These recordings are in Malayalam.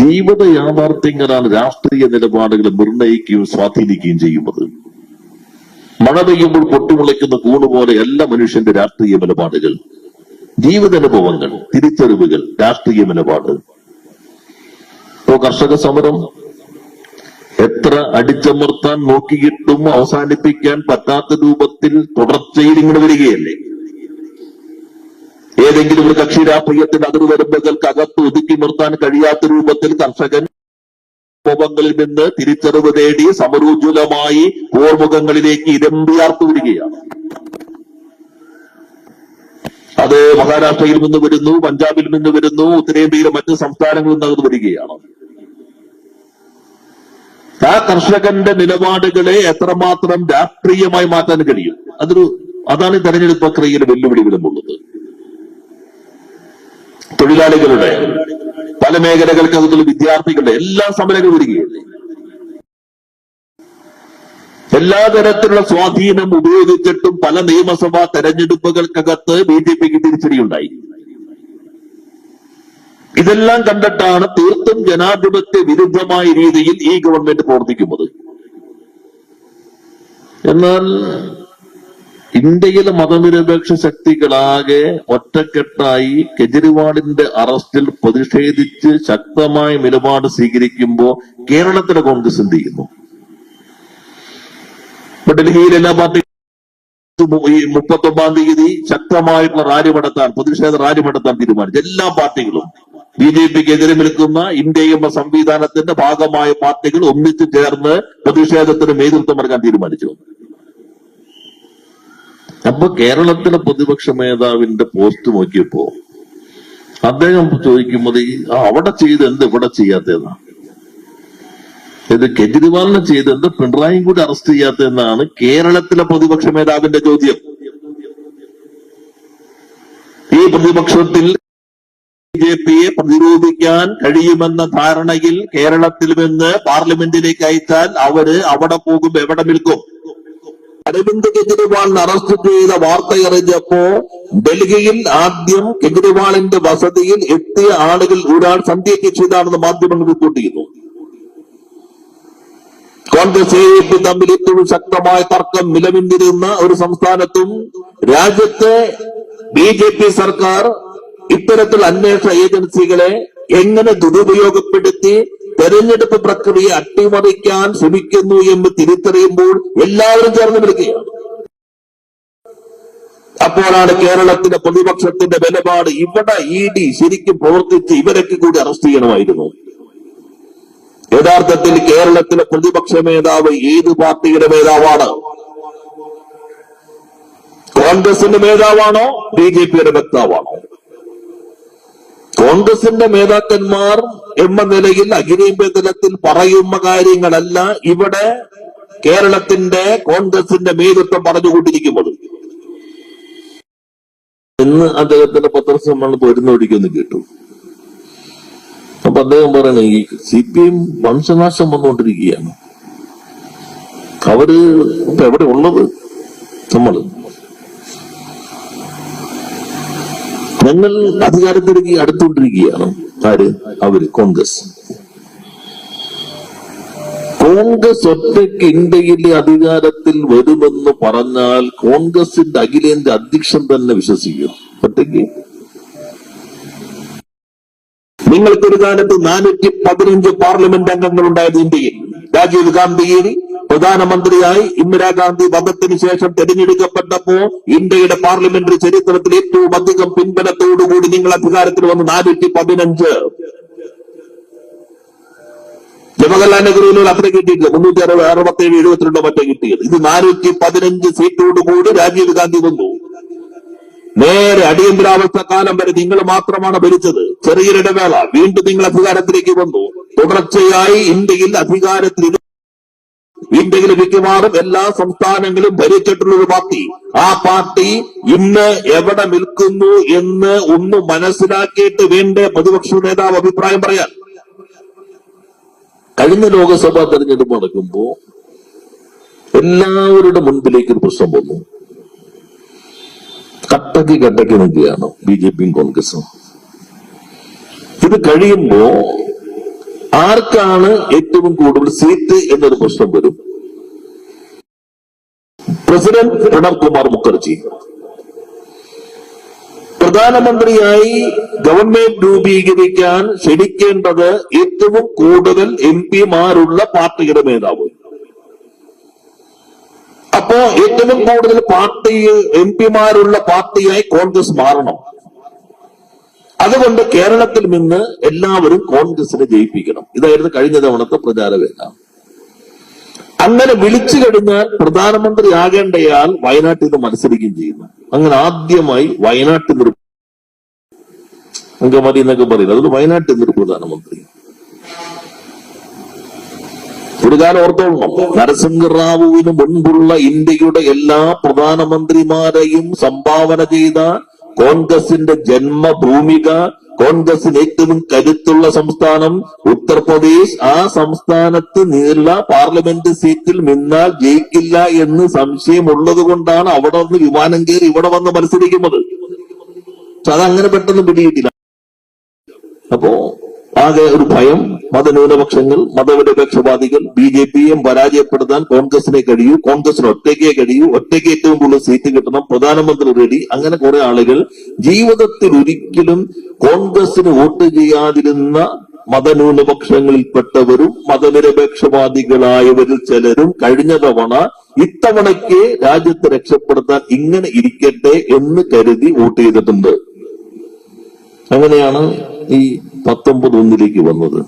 ജീവിത യാഥാർത്ഥ്യങ്ങളാണ് രാഷ്ട്രീയ നിലപാടുകൾ നിർണയിക്കുകയും സ്വാധീനിക്കുകയും ചെയ്യുന്നത്. മഴ പെയ്യുമ്പോൾ പൊട്ടിമുളയ്ക്കുന്ന കൂണ് എല്ലാ മനുഷ്യന്റെ രാഷ്ട്രീയ നിലപാടുകൾ ജീവിതാനുഭവങ്ങൾ തിരിച്ചറിവുകൾ രാഷ്ട്രീയ നിലപാട്. ഇപ്പോ കർഷക സമരം എത്ര അടിച്ചമർത്താൻ നോക്കിയിട്ടും അവസാനിപ്പിക്കാൻ പറ്റാത്ത രൂപത്തിൽ തുടർച്ചയിൽ ഇങ്ങനെ വരികയല്ലേ? ഏതെങ്കിലും ഒരു കക്ഷി രാഷ്ട്രീയത്തിന് അതിർവരമ്പുകൾക്ക് അകത്ത് ഒതുക്കി നിർത്താൻ കഴിയാത്ത രൂപത്തിൽ കർഷകൻ കോപങ്ങളിൽ നിന്ന് തിരിച്ചറിവ് തേടി സമരോജ്വലമായി ഓർമുഖങ്ങളിലേക്ക് ഇരമ്പിയാർത്തു വരികയാണ് അത് മഹാരാഷ്ട്രയിൽ നിന്ന് വരുന്നു പഞ്ചാബിൽ നിന്ന് വരുന്നു ഉത്തരേന്ത്യയിലെ മറ്റ് സംസ്ഥാനങ്ങളിൽ നിന്ന് വരികയാണ്. ആ കർഷകന്റെ നിലപാടുകളെ എത്രമാത്രം രാഷ്ട്രീയമായി മാറ്റാൻ കഴിയും? അതൊരു അതാണ് തെരഞ്ഞെടുപ്പ് പ്രക്രിയയിൽ വെല്ലുവിളി ഉള്ളത്. തൊഴിലാളികളുടെ പല മേഖലകൾക്കകത്തുള്ള വിദ്യാർത്ഥികളുടെ എല്ലാ സമരങ്ങളും വരികയല്ലേ എല്ലാ തരത്തിലുള്ള സ്വാധീനം ഉപയോഗിച്ചിട്ടും പല നിയമസഭാ തെരഞ്ഞെടുപ്പുകൾക്കകത്ത് ബി ജെ പിക്ക് തിരിച്ചടിയുണ്ടായി. ഇതെല്ലാം കണ്ടിട്ടാണ് തീർത്തും ജനാധിപത്യ വിരുദ്ധമായ രീതിയിൽ ഈ ഗവൺമെന്റ് പ്രവർത്തിക്കുന്നത്. എന്നാൽ ഇന്ത്യയിലെ മതനിരപേക്ഷ ശക്തികളാകെ ഒറ്റക്കെട്ടായി കെജ്രിവാളിന്റെ അറസ്റ്റിൽ പ്രതിഷേധിച്ച് ശക്തമായ നിലപാട് സ്വീകരിക്കുമ്പോൾ കേരളത്തിലെ കോൺഗ്രസ് എന്ത് ചെയ്യുന്നു? ഇപ്പൊ ഡൽഹിയിൽ എല്ലാ പാർട്ടി ഈ മുപ്പത്തൊമ്പതാം തീയതി ശക്തമായിട്ടുള്ള റാലി നടത്താൻ പ്രതിഷേധ റാലി നടത്താൻ തീരുമാനിച്ചു. എല്ലാ പാർട്ടികളും. ബി ജെ പിക്ക് എതിരെ നിൽക്കുന്ന ഇന്ത്യ എന്ന സംവിധാനത്തിന്റെ ഭാഗമായ പാർട്ടികൾ ഒന്നിച്ചു ചേർന്ന് പ്രതിഷേധത്തിന് നേതൃത്വം നൽകാൻ തീരുമാനിച്ചു. അപ്പൊ കേരളത്തിലെ പ്രതിപക്ഷ മേധാവിന്റെ പോസ്റ്റ് നോക്കിയപ്പോ അദ്ദേഹം ചോദിക്കുന്നത് അവിടെ ചെയ്ത് എന്ത് ഇവിടെ ചെയ്യാത്തതെന്നാ? ഇത് കെജ്രിവാളിനെ ചെയ്ത് എന്ത് പിണറായിയും കൂടി അറസ്റ്റ് ചെയ്യാത്തതെന്നാണ് കേരളത്തിലെ പ്രതിപക്ഷ മേധാവിന്റെ ചോദ്യം. ഈ പ്രതിപക്ഷത്തിൽ ബി ജെ പിയെ പ്രതിരോധിക്കാൻ കഴിയുമെന്ന ധാരണയിൽ കേരളത്തിൽ നിന്ന് പാർലമെന്റിലേക്ക് അയച്ചാൽ അവർ അവിടെ പോകും എവിടെ നിൽക്കും. അരവിന്ദ് കെജ്രിവാളിനെ അറസ്റ്റ് ചെയ്ത വാർത്ത അറിഞ്ഞപ്പോ ഡൽഹിയിൽ ആദ്യം കെജ്രിവാളിന്റെ വസതിയിൽ എത്തിയ ആളുകൾ ഒരാൾ സന്ധ്യയ്ക്ക് ചെയ്താണെന്ന് മാധ്യമങ്ങൾ റിപ്പോർട്ട് ചെയ്യുന്നു. കോൺഗ്രസ് എ പി തമ്മിൽ ഏറ്റവും ശക്തമായ തർക്കം നിലവിന്നിരുന്ന ഒരു സംസ്ഥാനത്തും രാജ്യത്തെ ബി ജെ പി സർക്കാർ ഇത്തരത്തിൽ അന്വേഷണ ഏജൻസികളെ എങ്ങനെ ദുരുപയോഗപ്പെടുത്തി തെരഞ്ഞെടുപ്പ് പ്രക്രിയ അട്ടിമറിക്കാൻ ശ്രമിക്കുന്നു എന്ന് തിരിച്ചറിയുമ്പോൾ എല്ലാവരും ചേർന്ന് വിളിക്കുകയാണ് അപ്പോഴാണ് കേരളത്തിലെ പ്രതിപക്ഷത്തിന്റെ നിലപാട് ഇവിടെ ഇ ഡി ശരിക്കും പ്രവർത്തിച്ച് ഇവരൊക്കെ കൂടി അറസ്റ്റ് ചെയ്യണമായിരുന്നു. യഥാർത്ഥത്തിൽ കേരളത്തിലെ പ്രതിപക്ഷ മേധാവ് ഏത് പാർട്ടിയുടെ മേധാവാണ് കോൺഗ്രസിന്റെ മേധാവാണോ ബി ജെ പിയുടെ വക്താവാണോ? കോൺഗ്രസിന്റെ നേതാക്കന്മാർ എന്ന നിലയിൽ അഖിലേന്ത്യാതലത്തിൽ പറയുന്ന കാര്യങ്ങളല്ല ഇവിടെ കേരളത്തിന്റെ കോൺഗ്രസിന്റെ നേതൃത്വം പറഞ്ഞുകൊണ്ടിരിക്കുന്നത്. ഇന്ന് അദ്ദേഹത്തിന്റെ പത്രസമ്മേളനം വരുന്നൊടിക്കൊന്ന് കേട്ടു. അപ്പൊ അദ്ദേഹം പറയണ ഈ സി പി എം വംശനാശം വന്നുകൊണ്ടിരിക്കുകയാണ്. അവർ ഇപ്പൊ എവിടെ ഉള്ളത്? നമ്മൾ ഞങ്ങൾ അധികാരത്തിലേക്ക് അടുത്തുകൊണ്ടിരിക്കുകയാണ്. ആര്? അവർ. കോൺഗ്രസ്. കോൺഗ്രസ് ഒറ്റയ്ക്ക് ഇന്ത്യയിലെ അധികാരത്തിൽ വരുമെന്ന് പറഞ്ഞാൽ കോൺഗ്രസിന്റെ അഖിലേന്ത്യ അധ്യക്ഷൻ തന്നെ വിശ്വസിക്കും. ഒറ്റയ്ക്ക്. നിങ്ങൾക്കൊരു കാലത്ത് നാനൂറ്റി പതിനഞ്ച് പാർലമെന്റ് അംഗങ്ങൾ ഉണ്ടായത് ഇന്ത്യയിൽ. രാജീവ് ഗാന്ധിയിൽ പ്രധാനമന്ത്രിയായി ഇന്ദിരാഗാന്ധി വധത്തിന് ശേഷം തെരഞ്ഞെടുക്കപ്പെട്ടപ്പോ ഇന്ത്യയുടെ പാർലമെന്ററി ചരിത്രത്തിൽ ഏറ്റവും അധികം പിൻബലത്തോടുകൂടി നിങ്ങൾ അധികാരത്തിൽ വന്ന്. നാനൂറ്റി പതിനഞ്ച്. ജവഹർലാൽ നെഹ്റുവിനോട് അത്ര കിട്ടിയിട്ടില്ല. മുന്നൂറ്റി അറുപത് അറുപത്തി ഏഴ് എഴുപത്തിരണ്ടോ മറ്റോ കിട്ടിയത് ഇത് നാനൂറ്റി പതിനഞ്ച് സീറ്റോടുകൂടി രാജീവ് ഗാന്ധി വന്നു. നേരെ അടിയന്തരാവസ്ഥ കാലം വരെ നിങ്ങൾ മാത്രമാണ് ഭരിച്ചത്. ചെറിയൊരിടവേള. വീണ്ടും നിങ്ങൾ അധികാരത്തിലേക്ക് വന്നു. തുടർച്ചയായി ഇന്ത്യയിൽ അധികാരത്തിൽ ഇന്ത്യയിലെ മിക്കവാറും എല്ലാ സംസ്ഥാനങ്ങളും ഭരിച്ചിട്ടുള്ള ഒരു പാർട്ടി. ആ പാർട്ടി ഇന്ന് എവിടെ നിൽക്കുന്നു എന്ന് ഒന്ന് മനസ്സിലാക്കിയിട്ട് വേണ്ടേ? പ്രതിപക്ഷ നേതാവ് അഭിപ്രായം പറയാൻ. കഴിഞ്ഞ ലോക്സഭാ തെരഞ്ഞെടുപ്പ് നടക്കുമ്പോ എല്ലാവരുടെ മുൻപിലേക്ക് ഒരു പ്രശ്നം വന്നു. കട്ടക്ക് കട്ടക്ക് നിൽക്കുകയാണ് ബി ജെ പിയും കോൺഗ്രസും. ഇത് കഴിയുമ്പോ ആർക്കാണ് ഏറ്റവും കൂടുതൽ സീറ്റ് എന്നൊരു പ്രശ്നം വരും? പ്രസിഡന്റ് പ്രണബ് കുമാർ മുഖർജി. പ്രധാനമന്ത്രിയായി ഗവൺമെന്റ് രൂപീകരിക്കാൻ ക്ഷണിക്കേണ്ടത് ഏറ്റവും കൂടുതൽ എം പിമാരുള്ള പാർട്ടിയുടെ നേതാവ്. അപ്പോ ഏറ്റവും കൂടുതൽ പാർട്ടി എം പിമാരുള്ള പാർട്ടിയായി കോൺഗ്രസ് മാറണം. അതുകൊണ്ട് കേരളത്തിൽ നിന്ന് എല്ലാവരും കോൺഗ്രസിനെ ജയിപ്പിക്കണം. ഇതായിരുന്നു കഴിഞ്ഞ തവണത്തെ പ്രചാരവേല അങ്ങനെ വിളിച്ചു കഴിഞ്ഞാൽ പ്രധാനമന്ത്രി ആകേണ്ടയാൾ വയനാട്ടിൽ നിന്ന് മത്സരിക്കുകയും ചെയ്യുന്നു. അങ്ങനെ ആദ്യമായി വയനാട്ടിൽ നിന്ന് ഒരു അങ്കമതി എന്നൊക്കെ പറയുന്നത് അതുകൊണ്ട് വയനാട്ടിൽ നിന്നൊരു പ്രധാനമന്ത്രി. ഒരു കാലം ഓർത്തോളണം നരസിംഹറാവുവിന് മുൻപുള്ള ഇന്ത്യയുടെ എല്ലാ പ്രധാനമന്ത്രിമാരെയും സംഭാവന ചെയ്ത കോൺഗ്രസിന്റെ ജന്മഭൂമിക കോൺഗ്രസിന് ഏറ്റവും കരുത്തുള്ള സംസ്ഥാനം ഉത്തർപ്രദേശ്. ആ സംസ്ഥാനത്ത് നീള പാർലമെന്റ് സീറ്റിൽ നിന്നാൽ ജയിക്കില്ല എന്ന് സംശയമുള്ളത് കൊണ്ടാണ് അവിടെ നിന്ന് വിമാനം കയറി ഇവിടെ വന്ന് മത്സരിക്കുന്നത്. അതങ്ങനെ പെട്ടെന്ന് പിടിയിട്ടില്ല ആകെ ഒരു ഭയം മതന്യൂനപക്ഷങ്ങൾ മതനിരപേക്ഷവാദികൾ ബി ജെ പിയും പരാജയപ്പെടുത്താൻ കോൺഗ്രസിനെ കഴിയൂ കോൺഗ്രസിന് ഒറ്റയ്ക്കേ കഴിയൂ ഒറ്റയ്ക്ക് ഏറ്റവും കൂടുതൽ സീറ്റ് കിട്ടണം പ്രധാനമന്ത്രി റെഡി അങ്ങനെ കുറെ ആളുകൾ ജീവിതത്തിൽ ഒരിക്കലും കോൺഗ്രസിന് വോട്ട് ചെയ്യാതിരുന്ന മതന്യൂനപക്ഷങ്ങളിൽപ്പെട്ടവരും മതനിരപേക്ഷവാദികളായവരിൽ ചിലരും കഴിഞ്ഞ തവണ ഇത്തവണയ്ക്ക് രാജ്യത്തെ രക്ഷപ്പെടുത്താൻ ഇങ്ങനെ ഇരിക്കട്ടെ എന്ന് കരുതി വോട്ട് ചെയ്തിട്ടുണ്ട്. അങ്ങനെയാണ് ഈ പത്തൊമ്പത് ഒന്നിലേക്ക് വന്നത്.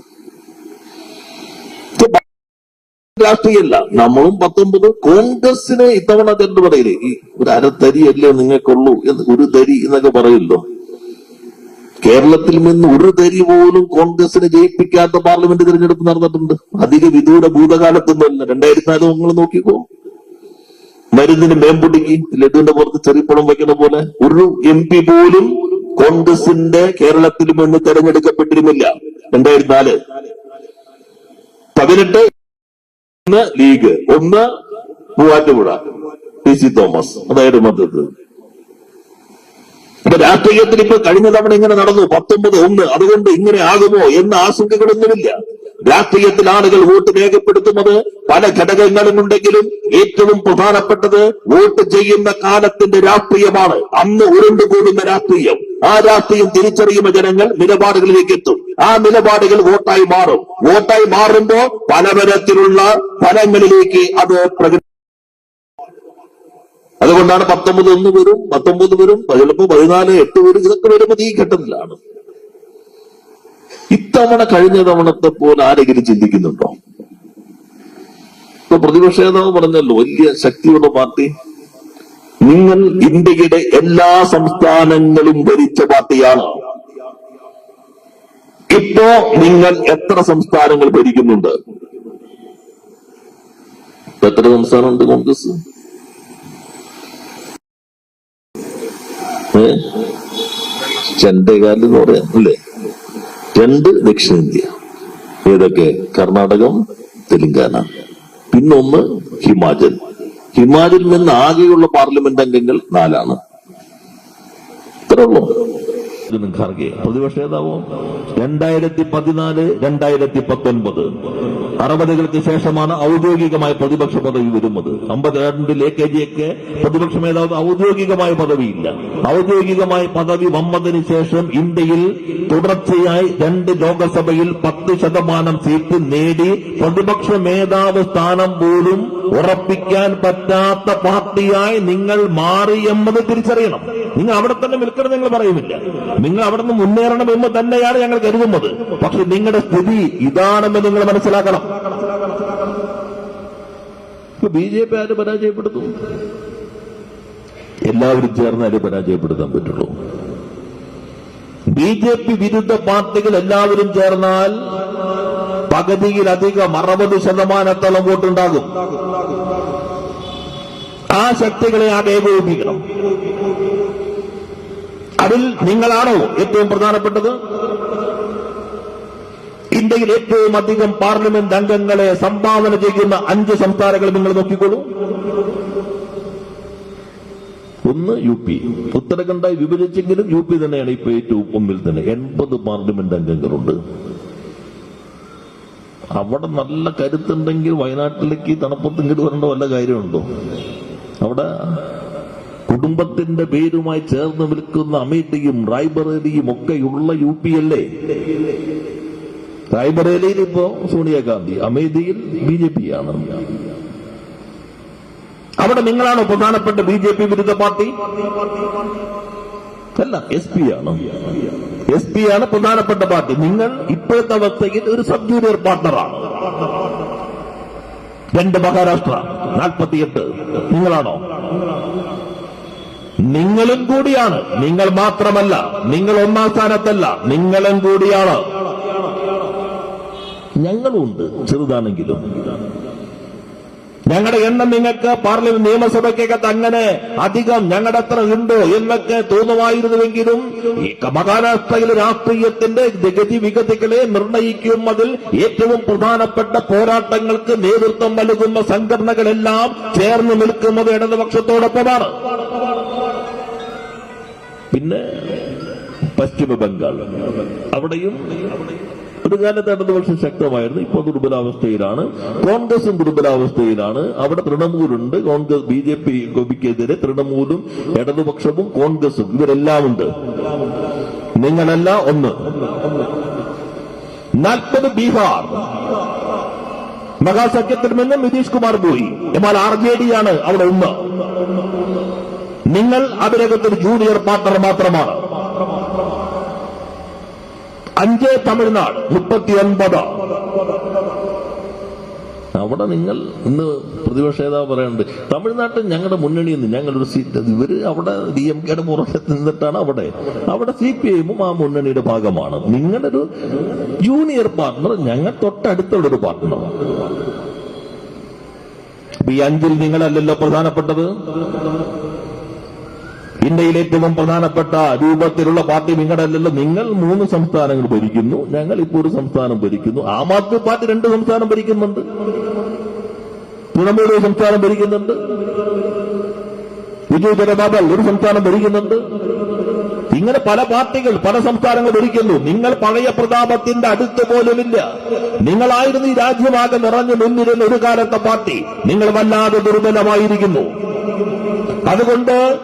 രാഷ്ട്രീയമല്ല നമ്മളും പത്തൊമ്പത് കോൺഗ്രസിന് ഇത്തവണ തെരഞ്ഞു പറയില്ലേ ഈ ഒരു അരത്തരി അല്ലേ നിങ്ങൾക്കുള്ളൂ എന്ന് ഒരു തരി എന്നൊക്കെ പറയല്ലോ കേരളത്തിൽ നിന്ന് ഒരു തരി പോലും കോൺഗ്രസിനെ ജയിപ്പിക്കാത്ത പാർലമെന്റ് തിരഞ്ഞെടുപ്പ് നടന്നിട്ടുണ്ട്. അധിക വിദൂര ഭൂതകാലത്തൊന്നുമല്ല. രണ്ടായിരത്തി നാല് നിങ്ങൾ നോക്കിക്കോ. മരുന്നിന് മേമ്പൊടിക്ക് ലഡുവിന്റെ പുറത്ത് ചെറിപ്പണം വയ്ക്കുന്ന പോലെ ഒരു എം പി പോലും കോൺഗ്രസിന്റെ കേരളത്തിൽ മുന്ന് തെരഞ്ഞെടുക്കപ്പെട്ടിരുന്നില്ല. രണ്ടായിരത്തി നാല് പതിനെട്ട് ലീഗ്. ഒന്ന് മൂവാറ്റുപുഴ. P C Thomas. അതായത് മദ്ദത്ത് അപ്പൊ രാഷ്ട്രീയത്തിൽ ഇപ്പൊ കഴിഞ്ഞ തവണ ഇങ്ങനെ നടന്നു. പത്തൊമ്പത് ഒന്ന്. അതുകൊണ്ട് ഇങ്ങനെ ആകുമോ എന്ന ആശങ്കകളൊന്നുമില്ല. രാഷ്ട്രീയത്തിൽ ആളുകൾ വോട്ട് രേഖപ്പെടുത്തുന്നത് പല ഘടകങ്ങളും ഉണ്ടെങ്കിലും ഏറ്റവും പ്രധാനപ്പെട്ടത് വോട്ട് ചെയ്യുന്ന കാലത്തിന്റെ രാഷ്ട്രീയമാണ്. അന്ന് ഉരുണ്ടുകൂടുന്ന രാഷ്ട്രീയം. ആ രാഷ്ട്രീയം തിരിച്ചറിയുന്ന ജനങ്ങൾ നിലപാടുകളിലേക്ക് എത്തും. ആ നിലപാടുകൾ വോട്ടായി മാറും. വോട്ടായി മാറുമ്പോ പലതരത്തിലുള്ള ഫലങ്ങളിലേക്ക് അത് പ്രകട അതുകൊണ്ടാണ് പത്തൊമ്പത് ഒന്ന് വരും പത്തൊമ്പത് വരും ചിലപ്പോ പതിനാല് എട്ട് വരും ഇതൊക്കെ വരുമ്പോൾ ഈ ഘട്ടത്തിലാണ്. ഇത്തവണ കഴിഞ്ഞ തവണത്തെ പോലെ ആരെങ്കിലും ചിന്തിക്കുന്നുണ്ടോ? ഇപ്പൊ പ്രതിപക്ഷ നേതാവ് പറഞ്ഞല്ലോ വലിയ ശക്തിയുള്ള പാർട്ടി. നിങ്ങൾ ഇന്ത്യയുടെ എല്ലാ സംസ്ഥാനങ്ങളും ഭരിച്ച പാർട്ടിയാണ്. ഇപ്പോ നിങ്ങൾ എത്ര സംസ്ഥാനങ്ങൾ ഭരിക്കുന്നുണ്ട്? എത്ര സംസ്ഥാനമുണ്ട് കോൺഗ്രസ്? ഏ? ചെണ്ടകാലിൽ എന്ന് പറയാം അല്ലേ? രണ്ട് ദക്ഷിണേന്ത്യ. ഏതൊക്കെ? കർണാടകം തെലങ്കാന. പിന്നൊന്ന് ഹിമാചൽ. ഹിമാചലിൽ നിന്ന് ആകെയുള്ള പാർലമെന്റ് അംഗങ്ങൾ നാലാണ്. ഇത്രേ ഉള്ളൂ ഖാർഗെ പ്രതിപക്ഷ നേതാവോ രണ്ടായിരത്തി പതിനാല് രണ്ടായിരത്തി പത്തൊൻപത് അറുപതുകൾക്ക് ശേഷമാണ് ഔദ്യോഗികമായ പ്രതിപക്ഷ പദവി വരുന്നത്. അമ്പത്തിരണ്ടിൽ എ കെ ജിയൊക്കെ പ്രതിപക്ഷ നേതാവ് ഔദ്യോഗികമായ പദവിയില്ല. ഔദ്യോഗികമായ പദവി വന്നതിന് ശേഷം ഇന്ത്യയിൽ തുടർച്ചയായി രണ്ട് ലോകസഭയിൽ പത്ത് ശതമാനം സീറ്റ് നേടി പ്രതിപക്ഷ മേധാവ് സ്ഥാനം പോലും ഉറപ്പിക്കാൻ പറ്റാത്ത പാർട്ടിയായി നിങ്ങൾ മാറി എന്നത് തിരിച്ചറിയണം. നിങ്ങൾ അവിടെ തന്നെ നിൽക്കണം നിങ്ങൾ പറയുന്നില്ല. നിങ്ങൾ അവിടെ നിന്ന് മുന്നേറണം എന്ന് തന്നെയാണ് ഞങ്ങൾ കരുതുന്നത്. പക്ഷെ നിങ്ങളുടെ സ്ഥിതി ഇതാണെന്ന് നിങ്ങൾ മനസ്സിലാക്കണം. B J P R പരാജയപ്പെടുത്തും? എല്ലാവരും ചേർന്നാലേ പരാജയപ്പെടുത്താൻ പറ്റുള്ളൂ. ബി ജെ പി വിരുദ്ധ പാർട്ടികൾ എല്ലാവരും ചേർന്നാൽ പകുതിയിലധികം അറുപത് ശതമാനത്തോളം വോട്ടുണ്ടാകും. ആ ശക്തികളെ ആ ഏകോപിപ്പിക്കണം. അതിൽ നിങ്ങളാണോ ഏറ്റവും പ്രധാനപ്പെട്ടത്? ഇന്ത്യയിൽ ഏറ്റവും അധികം പാർലമെന്റ് അംഗങ്ങളെ സംഭാവന ചെയ്യുന്ന അഞ്ച് സംസ്ഥാനങ്ങൾ നിങ്ങൾ നോക്കിക്കോളൂ. ഒന്ന് യു പി. ഉത്തരാഖണ്ഡായി വിഭജിച്ചെങ്കിലും യു പി തന്നെയാണ് ഇപ്പൊ ഏറ്റവും മുമ്പിൽ തന്നെ. എൺപത് പാർലമെന്റ് അംഗങ്ങളുണ്ട്. അവിടെ നല്ല കരുത്തുണ്ടെങ്കിൽ വയനാട്ടിലേക്ക് തണുപ്പത്ത് ഇങ്ങോട്ട് വരേണ്ട വല്ല കാര്യമുണ്ടോ? അവിടെ കുടുംബത്തിന്റെ പേരുമായി ചേർന്ന് നിൽക്കുന്ന അമേഠിയും റായ്ബറേലിയും ഒക്കെയുള്ള യു പി അല്ലേ? റായ്ബറേലിയിൽ ഇപ്പോ സോണിയാഗാന്ധി അമേഠിയിൽ ബി ജെ പി ആണ്. അവിടെ നിങ്ങളാണോ പ്രധാനപ്പെട്ട ബി ജെ പി വിരുദ്ധ പാർട്ടി? അല്ല എസ് പി ആണ്. എസ് പി ആണ് പ്രധാനപ്പെട്ട പാർട്ടി. നിങ്ങൾ ഇപ്പോഴത്തെ അവസ്ഥയിൽ ഒരു സബ് ജൂനിയർ പാർട്ണറാണ്. രണ്ട് മഹാരാഷ്ട്ര നാൽപ്പത്തിയെട്ട്. നിങ്ങളാണോ? നിങ്ങളും കൂടിയാണ്. നിങ്ങൾ മാത്രമല്ല. നിങ്ങൾ ഒന്നാം സ്ഥാനത്തല്ല. നിങ്ങളും കൂടിയാണ്. ഞങ്ങളുണ്ട് ചെറുതാണെങ്കിലും. ഞങ്ങളുടെ എണ്ണം നിങ്ങൾക്ക് പാർലമെന്റ് നിയമസഭയ്ക്കകത്ത് അങ്ങനെ അധികം ഞങ്ങളുടെ അത്ര ഉണ്ടോ എന്നൊക്കെ തോന്നുമായിരുന്നുവെങ്കിലും ഈ മഹാരാഷ്ട്രയിലെ രാഷ്ട്രീയത്തിന്റെ ഗതി വിഗതികളെ നിർണയിക്കും അതിൽ ഏറ്റവും പ്രധാനപ്പെട്ട പോരാട്ടങ്ങൾക്ക് നേതൃത്വം നൽകുന്ന സംഘടനകളെല്ലാം ചേർന്ന് നിൽക്കുന്നത് ഇടതുപക്ഷത്തോടൊപ്പമാണ്. പിന്നെ പശ്ചിമ ബംഗാൾ. അവിടെയും ഒരു കാലത്ത് ഇടതുപക്ഷം ശക്തമായിരുന്നു. ഇപ്പോൾ ദുർബലാവസ്ഥയിലാണ്. കോൺഗ്രസും ദുർബലാവസ്ഥയിലാണ്. അവിടെ തൃണമൂലുണ്ട്. കോൺഗ്രസ് ബി ജെ പി ഗോപിക്കെതിരെ തൃണമൂലും ഇടതുപക്ഷവും കോൺഗ്രസും ഇവരെല്ലാം ഉണ്ട്. നിങ്ങളല്ല ഒന്ന്. നാൽപ്പത് ബീഹാർ. മഹാസഖ്യത്തിൽ നിന്ന് നിതീഷ് കുമാർ പോയി. എന്നാൽ ആർ ജെ ഡി ആണ് അവിടെ ഒന്ന്. നിങ്ങൾ അതിനകത്തൊരു ജൂനിയർ പാർട്ണർ മാത്രമാണ്. അഞ്ച് തമിഴ്നാട് മുപ്പത്തിയൊൻപത്. അവിടെ നിങ്ങൾ ഇന്ന് പ്രതിപക്ഷ നേതാവ് പറയുന്നുണ്ട് തമിഴ്നാട്ടിൽ ഞങ്ങളുടെ മുന്നണിയിൽ നിന്ന് ഞങ്ങളൊരു സീറ്റ് ഇവർ അവിടെ ഡി എം കെയുടെ പുറത്ത് നിന്നിട്ടാണ് അവിടെ. അവിടെ സി പി ഐഎമ്മും ആ മുന്നണിയുടെ ഭാഗമാണ്. നിങ്ങളൊരു ജൂനിയർ പാർട്ണർ ഞങ്ങൾ തൊട്ടടുത്തുള്ള ഒരു പാർട്ണർ ഈ അഞ്ചിൽ നിങ്ങളല്ലല്ലോ പ്രധാനപ്പെട്ടത്? ഇന്ത്യയിൽ ഏറ്റവും പ്രധാനപ്പെട്ട രൂപത്തിലുള്ള പാർട്ടി നിങ്ങളല്ലല്ലോ നിങ്ങൾ മൂന്ന് സംസ്ഥാനങ്ങൾ ഭരിക്കുന്നു ഞങ്ങൾ ഇപ്പോൾ ഒരു സംസ്ഥാനം ഭരിക്കുന്നു. ആം ആദ്മി പാർട്ടി രണ്ട് സംസ്ഥാനം ഭരിക്കുന്നുണ്ട്. തൃണമൂൽ ഒരു സംസ്ഥാനം ഭരിക്കുന്നുണ്ട്. വിജയ് ജനതാദൾ ഒരു സംസ്ഥാനം ഭരിക്കുന്നുണ്ട്. ഇങ്ങനെ പല പാർട്ടികൾ പല സംസ്ഥാനങ്ങൾ ഭരിക്കുന്നു. നിങ്ങൾ പഴയ പ്രതാപത്തിന്റെ അടുത്ത് പോലുമില്ല. നിങ്ങളായിരുന്നു ഈ രാജ്യമാകെ നിറഞ്ഞു നിന്നിരുന്ന ഒരു കാലത്തെ പാർട്ടി. നിങ്ങൾ വല്ലാതെ ദുർബലമായിരിക്കുന്നു. അതുകൊണ്ട്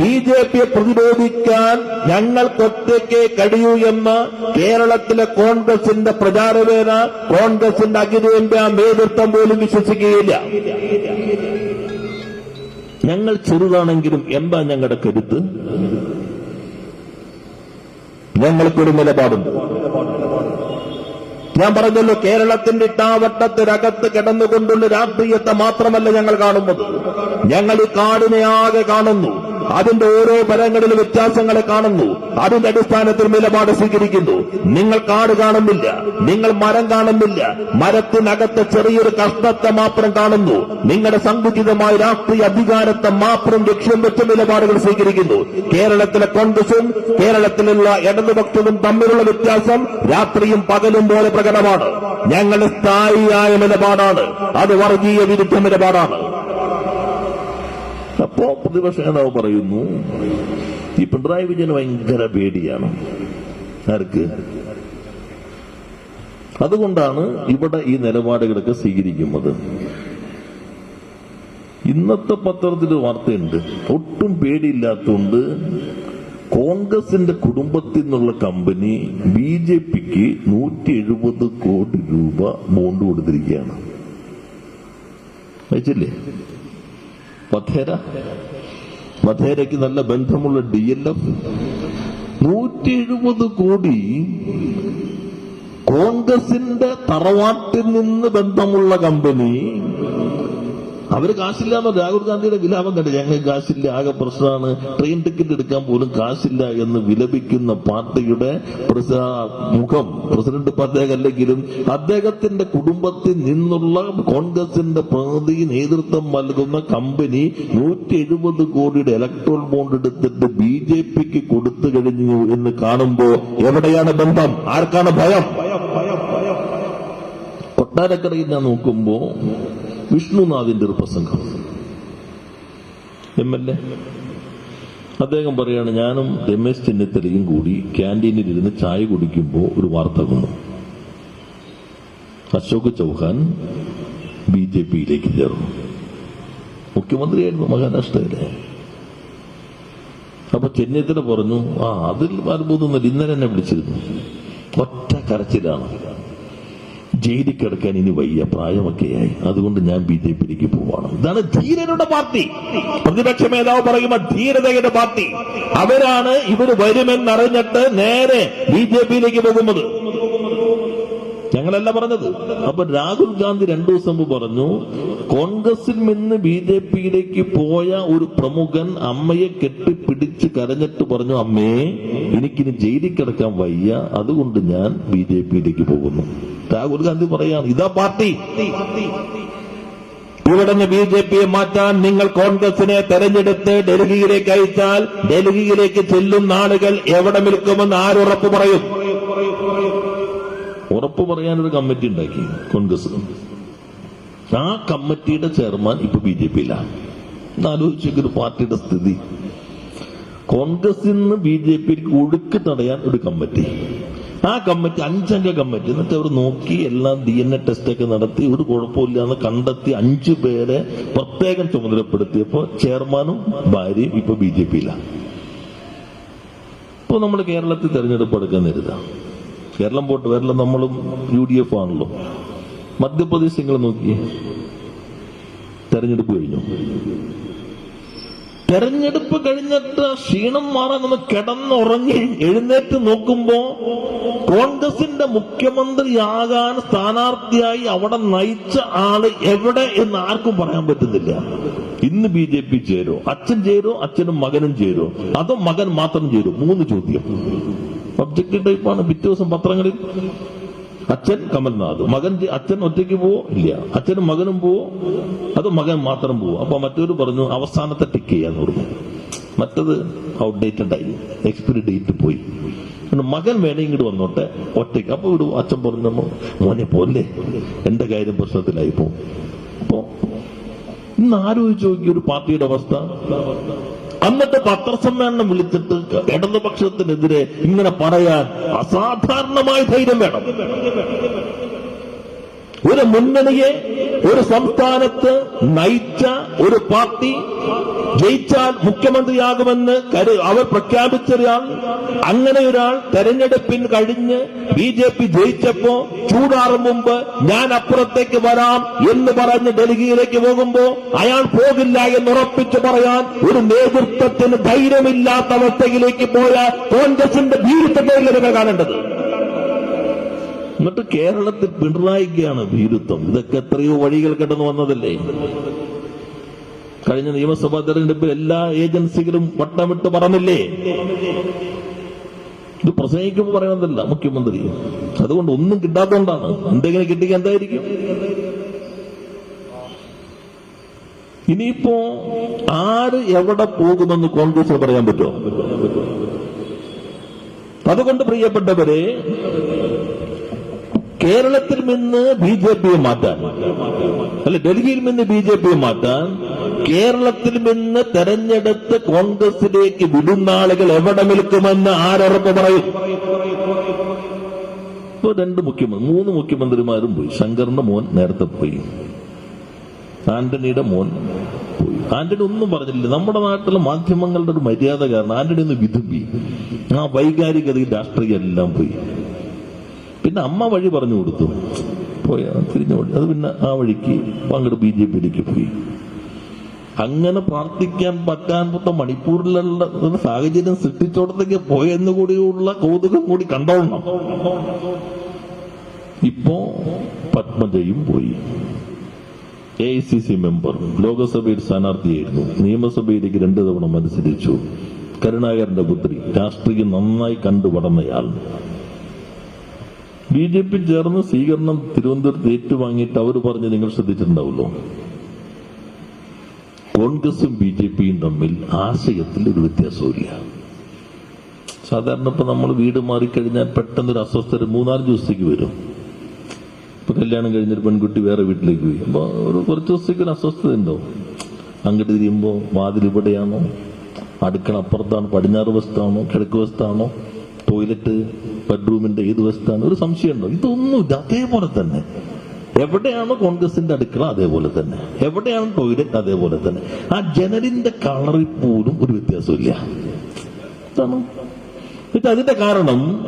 ബി ജെ പിയെ പ്രതിരോധിക്കാൻ ഞങ്ങൾക്കൊറ്റയ്ക്ക് കഴിയൂ എന്ന് കേരളത്തിലെ കോൺഗ്രസിന്റെ പ്രചാരവേന കോൺഗ്രസിന്റെ അഖിലേന്ത്യാ നേതൃത്വം പോലും വിശ്വസിക്കുകയില്ല. ഞങ്ങൾ ചെറുതാണെങ്കിലും എന്താ ഞങ്ങളുടെ കരുത്ത്? ഞങ്ങൾക്കൊരു നിലപാടുണ്ട്. ഞാൻ പറഞ്ഞല്ലോ കേരളത്തിന്റെ ഇട്ടാവട്ടത്തിനകത്ത് കിടന്നുകൊണ്ടുള്ള രാഷ്ട്രീയത്തെ മാത്രമല്ല ഞങ്ങൾ കാണുന്നത്. ഞങ്ങൾ ഈ കാടിനെ ആകെ കാണുന്നു. അതിന്റെ ഓരോ ഫലങ്ങളിലും വ്യത്യാസങ്ങളെ കാണുന്നു. അതിന്റെ അടിസ്ഥാനത്തിൽ നിലപാട് സ്വീകരിക്കുന്നു. നിങ്ങൾ കാട് കാണുന്നില്ല. നിങ്ങൾ മരം കാണുന്നില്ല. മരത്തിനകത്ത് ചെറിയൊരു കഷ്ണത്തെ മാത്രം കാണുന്നു. നിങ്ങളുടെ സങ്കുചിതമായ രാഷ്ട്രീയ അധികാരത്തെ മാത്രം ലക്ഷ്യം വെച്ച നിലപാടുകൾ സ്വീകരിക്കുന്നു. കേരളത്തിലെ കോൺഗ്രസും കേരളത്തിലുള്ള ഇടതുപക്ഷവും തമ്മിലുള്ള വ്യത്യാസം രാത്രിയും പകലും പോലെ പ്രകടമാണ്. ഞങ്ങളുടെ സ്ഥായിയായ നിലപാടാണ്. അത് വർഗീയ വിരുദ്ധ നിലപാടാണ്. അപ്പോ പ്രതിപക്ഷ നേതാവ് പറയുന്നു. ഈ പിണറായി വിജയന് ഭയങ്കര പേടിയാണ്. ആർക്ക്? അതുകൊണ്ടാണ് ഇവിടെ ഈ നിലപാടുകളൊക്കെ സ്വീകരിക്കുന്നത്. ഇന്നത്തെ പത്രത്തിൽ വാർത്തയുണ്ട്. ഒട്ടും പേടിയില്ലാത്തതുകൊണ്ട് കോൺഗ്രസിന്റെ കുടുംബത്തിൽ നിന്നുള്ള കമ്പനി ബി ജെ പിക്ക് നൂറ്റി എഴുപത് കോടി രൂപ ബോണ്ട് കൊടുത്തിരിക്കുകയാണ്. അയച്ചില്ലേ? വധേര മധേരയ്ക്ക് നല്ല ബന്ധമുള്ള ഡി എൽ എഫ് നൂറ്റി എഴുപത് കോടി കോൺഗ്രസിന്റെ തറവാട്ടിൽ നിന്ന് ബന്ധമുള്ള കമ്പനി അവർ കാശില്ലാന്നോ രാഹുൽ ഗാന്ധിയുടെ വിലാപം കണ്ടു ഞങ്ങൾക്ക് കാശില്ല ആകെ പ്രശ്നമാണ്. ട്രെയിൻ ടിക്കറ്റ് എടുക്കാൻ പോലും കാശില്ല എന്ന് വിലപിക്കുന്ന പാർട്ടിയുടെ മുഖം പ്രസിഡന്റ് അദ്ദേഹം അല്ലെങ്കിലും അദ്ദേഹത്തിന്റെ കുടുംബത്തിൽ നിന്നുള്ള കോൺഗ്രസിന്റെ പ്രതി നേതൃത്വം നൽകുന്ന കമ്പനി നൂറ്റി എഴുപത് കോടിയുടെ ഇലക്ട്രോൾ ബോണ്ട് എടുത്തിട്ട് ബി ജെ പിക്ക് കൊടുത്തു കഴിഞ്ഞു എന്ന് കാണുമ്പോ എവിടെയാണ് ബന്ധം? ആർക്കാണ് ഭയം. കൊട്ടാരക്കരയിൽ ഞാൻ നോക്കുമ്പോ വിഷ്ണുനാഥിന്റെ ഒരു പ്രസംഗം എം എൽ എ. അദ്ദേഹം പറയാണ് ഞാനും രമേശ് ചെന്നിത്തലയും കൂടി ക്യാന്റീനിൽ ഇരുന്ന് ചായ കുടിക്കുമ്പോൾ ഒരു വാർത്ത വന്നു. അശോക് ചൗഹാൻ ബി ജെ പിയിലേക്ക് ചേർന്നു. മുഖ്യമന്ത്രിയായിരുന്നു മഹാരാഷ്ട്രയിലെ. അപ്പൊ ചെന്നിത്തല പറഞ്ഞു ആ അതിൽ അത്ഭുതമൊന്നുമില്ല ഇന്നലെ എന്നെ വിളിച്ചിരുന്നു. ഒറ്റ കരച്ചിലാണ്. ജയിലിൽ കിടക്കാൻ ഇനി വയ്യ പ്രായമൊക്കെയായി. അതുകൊണ്ട് ഞാൻ ബി ജെ പിയിലേക്ക് പോവാണ്. ഇതാണ് ധീരരുടെ പാർട്ടി. പ്രതിപക്ഷ നേതാവ് പറയുമ്പോ ധീരതയുടെ പാർട്ടി. അവരാണ് ഇവർ വരുമെന്നറിഞ്ഞിട്ട് നേരെ ബി ജെ പിയിലേക്ക് പോകുന്നത്. ഞങ്ങളല്ല പറഞ്ഞത്. അപ്പൊ രാഹുൽ ഗാന്ധി രണ്ടു ദിവസം മുമ്പ് പറഞ്ഞു കോൺഗ്രസിൽ നിന്ന് ബി ജെ പിയിലേക്ക് പോയ ഒരു പ്രമുഖൻ അമ്മയെ കെട്ടിപ്പിടിച്ച് കരഞ്ഞിട്ട് പറഞ്ഞു അമ്മേ എനിക്കിനി ജയിലിൽ കിടക്കാൻ വയ്യ. അതുകൊണ്ട് ഞാൻ ബി ജെ പിയിലേക്ക് പോകുന്നു. രാഹുൽ ഗാന്ധി പറയാണ് ഇതാ പാർട്ടി. ഇവിടുന്ന് ബി ജെ പിയെ മാറ്റാൻ നിങ്ങൾ കോൺഗ്രസിനെ തെരഞ്ഞെടുത്ത് ഡൽഹിയിലേക്ക് അയച്ചാൽ ഡൽഹിയിലേക്ക് ചെല്ലുന്ന ആളുകൾ എവിടെ നിൽക്കുമെന്ന് ആരുറപ്പ് പറയും? ഉറപ്പ് പറയാനൊരു കമ്മിറ്റി ഉണ്ടാക്കി കോൺഗ്രസ് ആ കമ്മിറ്റിയുടെ ചെയർമാൻ ഇപ്പൊ ബി ജെ പിയിലാണ് ആലോചിച്ചൊരു പാർട്ടിയുടെ സ്ഥിതി. കോൺഗ്രസിൽ നിന്ന് ബി ജെ പിക്ക് ഒഴുക്ക് തടയാൻ ഒരു കമ്മിറ്റി. ആ കമ്മിറ്റി അഞ്ചംഗ കമ്മിറ്റി എന്നിട്ട് അവർ നോക്കി എല്ലാം ഡി എൻ എ ടെസ്റ്റ് ഒക്കെ നടത്തി ഒരു കുഴപ്പമില്ല എന്ന് കണ്ടെത്തി അഞ്ചു പേരെ പ്രത്യേകം ചുമതലപ്പെടുത്തിയപ്പോ ചെയർമാനും ഭാര്യയും ഇപ്പൊ ബി ജെ പിയിലാണ് ഇപ്പൊ നമ്മൾ കേരളത്തിൽ തെരഞ്ഞെടുപ്പ് എടുക്കാൻ കേരളം പോട്ട് കേരളം നമ്മളും യു ഡി എഫ് ആണല്ലോ. മധ്യപ്രദേശ് നിങ്ങൾ നോക്കിയേ. തെരഞ്ഞെടുപ്പ് കഴിഞ്ഞു. തെരഞ്ഞെടുപ്പ് കഴിഞ്ഞിട്ട് ക്ഷീണം മാറാൻ നമ്മൾ കിടന്നുറങ്ങി എഴുന്നേറ്റ് നോക്കുമ്പോ കോൺഗ്രസിന്റെ മുഖ്യമന്ത്രിയാകാൻ സ്ഥാനാർത്ഥിയായി അവിടെ നയിച്ച ആൾ എവിടെ എന്ന് ആർക്കും പറയാൻ പറ്റുന്നില്ല. ഇന്ന് ബി ജെ പി ചേരോ അച്ഛൻ ചേരോ അച്ഛനും മകനും ചേരോ? അതോ മകൻ മാത്രം ചേരോ? മൂന്ന് ചോദ്യം. ഒബ്ജക്റ്റീവ് ടൈപ്പാണ് പിറ്റേ ദിവസം പത്രങ്ങളിൽ അച്ഛൻ കമൽനാഥ്. മകൻ അച്ഛൻ ഒറ്റയ്ക്ക് പോവോ? ഇല്ല. അച്ഛനും മകനും പോവോ? അത് മകൻ മാത്രം പോവോ? അപ്പൊ മറ്റൊരു പറഞ്ഞു അവസാനത്തെ ടിക്ക് ചെയ്യാന്ന് പറഞ്ഞു. മറ്റത് ഔട്ട്ഡേറ്റഡ് ആയി എക്സ്പിരി ഡേറ്റ് പോയി. മകൻ വേണേ ഇങ്ങോട്ട് വന്നോട്ടെ. ഒറ്റയ്ക്ക്. അപ്പൊ ഇവിടെ അച്ഛൻ പറഞ്ഞു മോനെ പോലെ എന്റെ കാര്യം പ്രശ്നത്തിലായി പോകും അപ്പോ ഇന്ന് ആലോചിച്ച് നോക്കിയ ഒരു പാർട്ടിയുടെ അവസ്ഥ. അന്നത്തെ പത്രസമ്മേളനം വിളിച്ചിട്ട് ഇടതുപക്ഷത്തിനെതിരെ ഇങ്ങനെ പറയാൻ അസാധാരണമായ ധൈര്യം വേണം. ഒരു മുന്നണിയെ ഒരു സംസ്ഥാനത്ത് നയിച്ച ഒരു പാർട്ടി ജയിച്ചാൽ മുഖ്യമന്ത്രിയാകുമെന്ന് കരു അവർ പ്രഖ്യാപിച്ച ഒരാൾ അങ്ങനെ ഒരാൾ തെരഞ്ഞെടുപ്പിൻ കഴിഞ്ഞ് ബി ജെ പി ജയിച്ചപ്പോ ചൂടാറും മുമ്പ് ഞാൻ അപ്പുറത്തേക്ക് വരാം എന്ന് പറഞ്ഞ് ഡൽഹിയിലേക്ക് പോകുമ്പോ അയാൾ പോകില്ല എന്ന് ഉറപ്പിച്ചു പറയാൻ ഒരു നേതൃത്വത്തിന് ധൈര്യമില്ലാത്ത അവസ്ഥയിലേക്ക് പോയ കോൺഗ്രസിന്റെ ഭീരുത്വത്തെ കാണേണ്ടത്? എന്നിട്ട് കേരളത്തിൽ പിണറായിക്കാണ് ഭീരുത്വം ഇതൊക്കെ എത്രയോ വഴികൾ കടന്നു വന്നതല്ലേ? കഴിഞ്ഞ നിയമസഭാ തെരഞ്ഞെടുപ്പിൽ എല്ലാ ഏജൻസികളും വട്ടമിട്ട് പറഞ്ഞില്ലേ? ഇത് പ്രസംഗിക്കുമ്പോൾ പറയുന്നതല്ല മുഖ്യമന്ത്രി. അതുകൊണ്ട് ഒന്നും കിട്ടാത്തതുകൊണ്ടാണ് എന്തെങ്കിലും കിട്ടിയ എന്തായിരിക്കും? ഇനിയിപ്പോ ആര് എവിടെ പോകുമെന്ന് കോൺഗ്രസ് പറയാൻ പറ്റുമോ? അതുകൊണ്ട് പ്രിയപ്പെട്ടവരെ കേരളത്തിൽ നിന്ന് ബി ജെ പിയെ മാറ്റാൻ. അല്ല ഡൽഹിയിൽ നിന്ന് ബി ജെ പിയെ മാറ്റാൻ കേരളത്തിൽ നിന്ന് തെരഞ്ഞെടുത്ത് കോൺഗ്രസിലേക്ക് വിടുന്ന ആളുകൾ എവിടെ നിൽക്കുമെന്ന് ആരറപ്പ് പറയും? ഇപ്പൊ രണ്ട് മുഖ്യമന്ത്രി മൂന്ന് മുഖ്യമന്ത്രിമാരും പോയി. ശങ്കറിന്റെ മോൻ നേരത്തെ പോയി. ആന്റണിയുടെ മോൻ പോയി. ആന്റണി ഒന്നും പറഞ്ഞില്ല നമ്മുടെ നാട്ടിലെ മാധ്യമങ്ങളുടെ ഒരു മര്യാദ കാരണം ആന്റണി ഒന്ന് വിധുപ്പി ആ വൈകാരികതയിൽ രാഷ്ട്രീയം എല്ലാം പോയി. പിന്നെ അമ്മ വഴി പറഞ്ഞു കൊടുത്തു. പോയ തിരിഞ്ഞ വഴി. അത് പിന്നെ ആ വഴിക്ക് അങ്ങോട്ട് ബി ജെ പിയിലേക്ക് പോയി. അങ്ങനെ പ്രാർത്ഥിക്കാൻ പറ്റാൻ പറ്റ മണിപ്പൂരിലുള്ള സാഹചര്യം സൃഷ്ടിച്ചോടത്തേക്ക് പോയെന്ന് കൂടിയുള്ള കൗതുകം കൂടി കണ്ടോളണം ഇപ്പോ പത്മജയും പോയി. A I C C member ലോകസഭയിൽ സ്ഥാനാർത്ഥിയായിരുന്നു. നിയമസഭയിലേക്ക് രണ്ടു തവണ മത്സരിച്ചു. കരുണാകരന്റെ പുത്രി രാഷ്ട്രീയം നന്നായി കണ്ടു ബി ജെ പി ചേർന്ന് സ്വീകരണം തിരുവനന്തപുരത്ത് ഏറ്റുവാങ്ങിയിട്ട് അവർ പറഞ്ഞ് നിങ്ങൾ ശ്രദ്ധിച്ചിട്ടുണ്ടാവുമല്ലോ. കോൺഗ്രസും ബി ജെ പിയും തമ്മിൽ ആശയത്തിൽ ഒരു വ്യത്യാസമില്ല സാധാരണ ഇപ്പൊ നമ്മൾ വീട് മാറിക്കഴിഞ്ഞാൽ പെട്ടെന്നൊരു അസ്വസ്ഥത മൂന്നാൽ ദിവസത്തേക്ക് വരും. ഇപ്പൊ കല്യാണം കഴിഞ്ഞൊരു പെൺകുട്ടി വേറെ വീട്ടിലേക്ക് പോയി. അപ്പൊ ഒരു കുറച്ച് ദിവസത്തേക്ക് ഒരു അസ്വസ്ഥത ഉണ്ടോ അങ്ങോട്ട് തിരിയുമ്പോ വാതിൽ ഇവിടെയാണോ? അടുക്കള അപ്പുറത്താണോ? പടിഞ്ഞാറ് വശത്താണോ? കിഴക്ക് വശത്താണോ? ടോയ്ലറ്റ് ബെഡ്റൂമിന്റെ ഏത് വശത്താണ്? ഒരു സംശയം ഉണ്ടോ ഇതൊന്നുമില്ല. അതേപോലെ തന്നെ. എവിടെയാണ് കോൺഗ്രസിന്റെ അടുക്കള? അതേപോലെ തന്നെ. എവിടെയാണ് ടോയ്ലറ്റ് അതേപോലെ തന്നെ. ആ ജനലിന്റെ കളറിൽ പോലും ഒരു വ്യത്യാസമില്ല അതിന്റെ കാരണം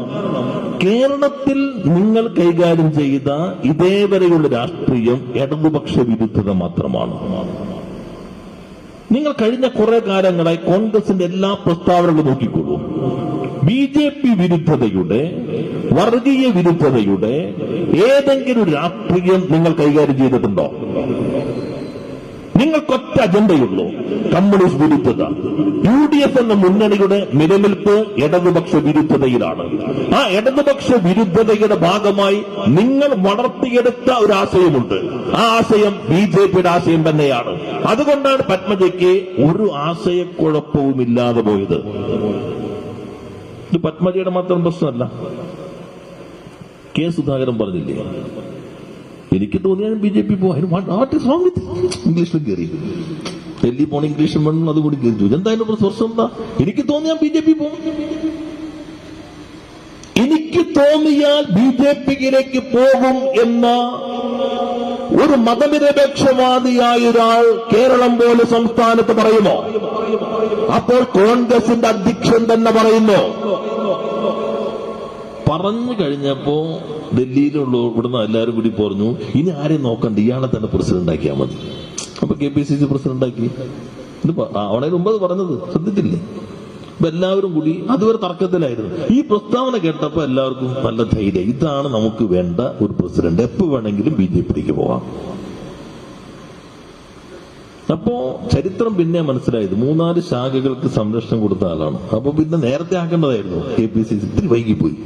കേരളത്തിൽ നിങ്ങൾ കൈകാര്യം ചെയ്ത ഇതേവരെയുള്ള രാഷ്ട്രീയം ഇടതുപക്ഷ വിരുദ്ധത മാത്രമാണ്. നിങ്ങൾ കഴിഞ്ഞ കുറെ കാലങ്ങളായി കോൺഗ്രസിന്റെ എല്ലാ പ്രസ്താവനകളും നോക്കിക്കോളൂ ബി ജെ പി വിരുദ്ധതയുടെ വർഗീയ വിരുദ്ധതയുടെ ഏതെങ്കിലും ഒരു രാഷ്ട്രീയം നിങ്ങൾ കൈകാര്യം ചെയ്തിട്ടുണ്ടോ? നിങ്ങൾക്കൊറ്റ അജണ്ടയുള്ളൂ കമ്മ്യൂണിസ്റ്റ് വിരുദ്ധത. യു ഡി എഫ് എന്ന മുന്നണിയുടെ നിലനിൽപ്പ് ഇടതുപക്ഷ വിരുദ്ധതയിലാണ്. ആ ഇടതുപക്ഷ വിരുദ്ധതയുടെ ഭാഗമായി നിങ്ങൾ വളർത്തിയെടുത്ത ഒരു ആശയമുണ്ട്. ആ ആശയം ബി ജെ പിയുടെ ആശയം തന്നെയാണ്. അതുകൊണ്ടാണ് പത്മജയ്ക്ക് ഒരു ആശയക്കുഴപ്പവും ഇല്ലാതെ പോയത്. ഇത് പത്മജിയുടെ മാത്രം പ്രശ്നമല്ല. കെ സുധാകരൻ പറഞ്ഞില്ലേ? എനിക്ക് തോന്നിയാൽ ബി ജെ പി വിത്ത് ഇംഗ്ലീഷിലും കയറി ഡൽഹി പോണ ഇംഗ്ലീഷും വേണം അതുകൂടി കയറി എന്തായാലും പ്രശ്നം? എന്താ? എനിക്ക് തോന്നിയാൽ ബി ജെ പി പോകും എനിക്ക് തോന്നിയാൽ ബി ജെ പിയിലേക്ക് പോകും എന്ന ഒരു മതനിരപേക്ഷവാദിയായ ഒരാൾ കേരളം പോലെ സംസ്ഥാനത്ത് പറയുമോ? അപ്പോൾ കോൺഗ്രസിന്റെ അധ്യക്ഷൻ തന്നെ പറയുന്നു. പറഞ്ഞു കഴിഞ്ഞപ്പോ ഡൽഹിയിലുള്ള ഇവിടുന്ന് എല്ലാവരും കൂടി പറഞ്ഞു ഇനി ആരെയും നോക്കണ്ട ഇയാളെ തന്നെ പ്രസിഡന്റ് ആക്കിയാൽ മതി. അപ്പൊ K P C C president ആക്കി. അവിടെ മുമ്പ് പറഞ്ഞത് ശ്രദ്ധിച്ചില്ലേ? അപ്പൊ എല്ലാവരും കൂടി അതുവരെ തർക്കത്തിലായിരുന്നു. ഈ പ്രസ്താവന കേട്ടപ്പോ എല്ലാവർക്കും നല്ല ധൈര്യം. ഇതാണ് നമുക്ക് വേണ്ട ഒരു പ്രസിഡന്റ്. എപ്പോ വേണമെങ്കിലും ബി ജെ പിയിലേക്ക് പോവാം അപ്പോ ചരിത്രം പിന്നെ മനസ്സിലായത് മൂന്നാൽ ശാഖകൾക്ക് സംരക്ഷണം കൊടുത്ത ആളാണ്. അപ്പൊ പിന്നെ നേരത്തെ ആക്കേണ്ടതായിരുന്നു. K P C C. ഇത്തിരി വൈകിപ്പോയി.